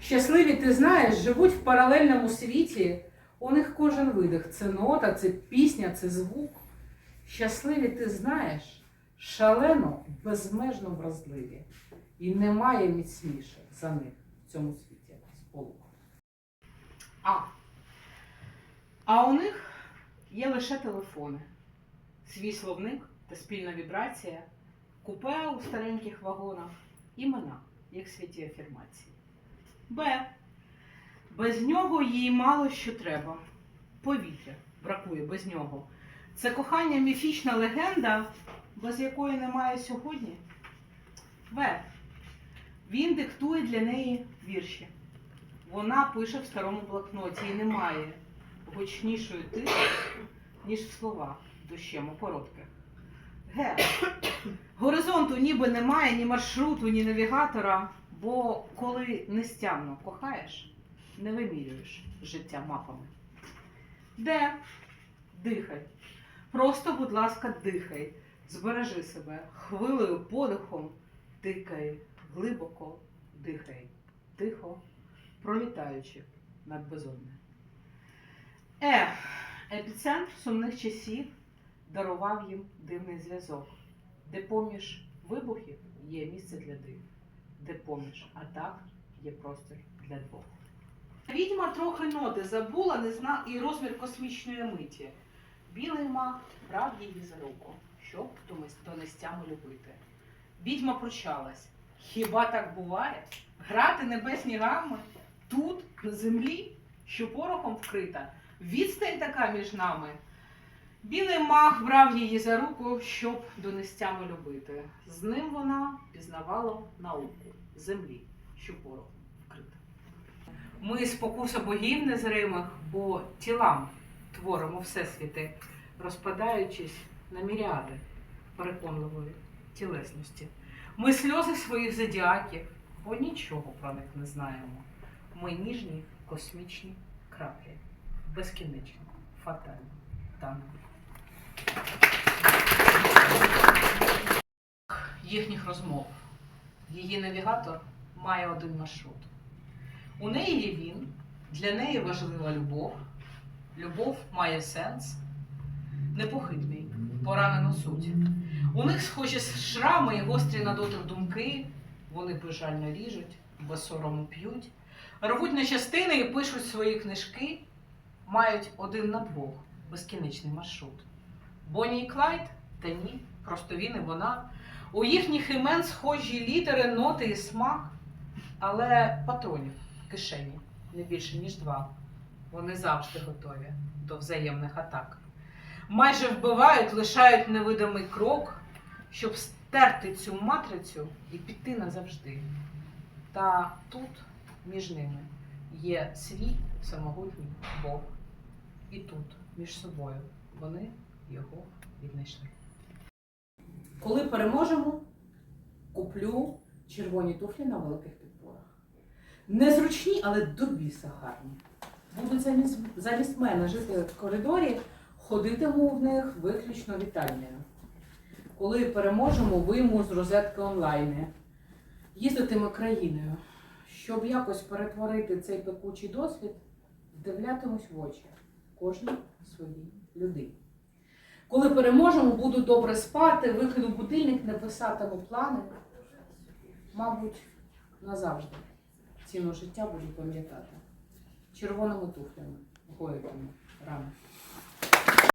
Щасливі, ти знаєш, живуть в паралельному світі. У них кожен видих це нота, це пісня, це звук. Щасливі, ти знаєш, шалено, безмежно вразливі. І немає міцніше за них в цьому світі сполук. А. А у них є лише телефони, свій словник та спільна вібрація, купе у стареньких вагонах, імена, як святі афірмації. Б. Без нього їй мало що треба. Повітря бракує без нього. Це кохання міфічна легенда, без якої немає сьогодні. В. Він диктує для неї вірші. Вона пише в старому блокноті і немає гучнішої тиші, ніж в словах дощем коротких. Г. Горизонту ніби немає ні маршруту, ні навігатора, бо коли нестямно кохаєш, не вимірюєш життя мапами. Де? Дихай. Просто, будь ласка, дихай. Збережи себе хвилею подихом, дикай, глибоко дихай, тихо, пролітаючи над безоднею. Е. Епіцентр сумних часів дарував їм дивний зв'язок, де поміж вибухів є місце для див, де поміж атак є простір для двох. Відьма трохи ноти забула, не зна і розмір космічної миті. Білий маг брав її за руку, щоб до нестями любити. Відьма пручалась. Хіба так буває? Грати небесні гами тут, на землі, що порохом вкрита. Відстань така між нами. Білий маг брав її за руку, щоб до нестями любити. З ним вона пізнавала науку землі, що порохом вкрита. Ми спокуса богів незримих, бо тілам творимо всесвіти, розпадаючись на міріади переконливої тілесності. Ми сльози своїх зодіаків, бо нічого про них не знаємо. Ми ніжні космічні краплі, безкінечно, фатально танемо. Їхніх розмов. Її навігатор має один маршрут. У неї є він, для неї важлива любов. Любов має сенс, непохитний, поранену суть. У них схожі шрами і гострі на дотик думки. Вони безжально ріжуть, без сорому п'ють, рвуть на частини і пишуть свої книжки, мають один на двох безкінечний маршрут. Бонні і Клайд? Та ні, просто він і вона. У їхніх імен схожі літери, ноти і смак, але патронів в кишені не більше, ніж два. Вони завжди готові до взаємних атак. Майже вбивають, лишають невидимий крок, щоб стерти цю матрицю і піти назавжди. Та тут між ними є свій самогутній Бог. І тут, між собою, вони його віднайшли. Коли переможемо, куплю червоні туфлі на великих підборах. Незручні, але до біса гарні. Будуть замість, замість мене жити в коридорі, ходитиму в них виключно вітальною. Коли переможемо, вийму з розетки онлайни, їздитиму країною. Щоб якось перетворити цей пекучий досвід, вдивлятимусь в очі кожній своїй людині. Коли переможемо, буду добре спати, викину будильник, не писатиму плани. Мабуть, назавжди ціну життя буду пам'ятати. Червоними туфлями, гоїтиму рано.